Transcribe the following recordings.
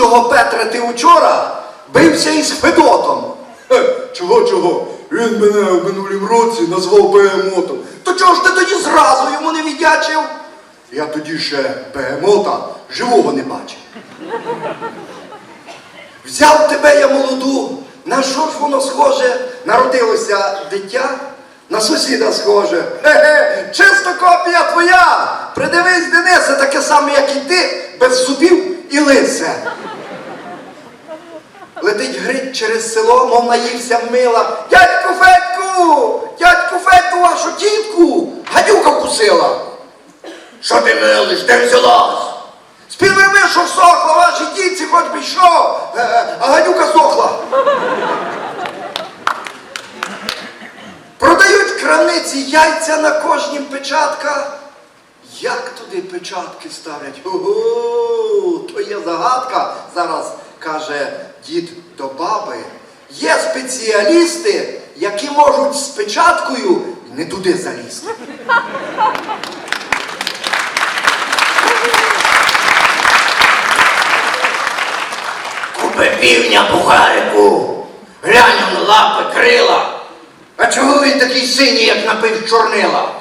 чого Петре ти учора бився із Федотом. Чого, чого? Він мене в минулім році назвав бегемотом. То чого ж ти тоді зразу йому не віддячив? Я тоді ще бегемота живого не бачив. Взяв тебе я молоду. На що ж воно схоже? Народилося дитя, на сусіда схоже. Хе-хе, чисто копія твоя. Придивись, Денисе, таке саме, як і ти, без зубів і лисе. Летить грить через село, мов наївся мила. Дядьку Федьку! Дядьку Федьку, вашу тітку! Гадюка вкусила. Що ти милиш? Де взялась? Співверми, що всохла, вашій дітці хоч би що, е, е, а гадюка здохла. Продають крамниці яйця на кожній печатка. Як туди печатки ставлять? Ого, то є загадка. Зараз каже дід до баби. Є спеціалісти, які можуть з печаткою не туди залізти. Купи півня бухарику, глянь он лапи крила. А чого він такий синій, як напив чорнила?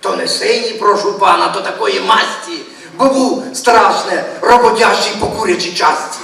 То не синій, прошу пана, то такої масті, бо був страшне, роботящий по курячій часті.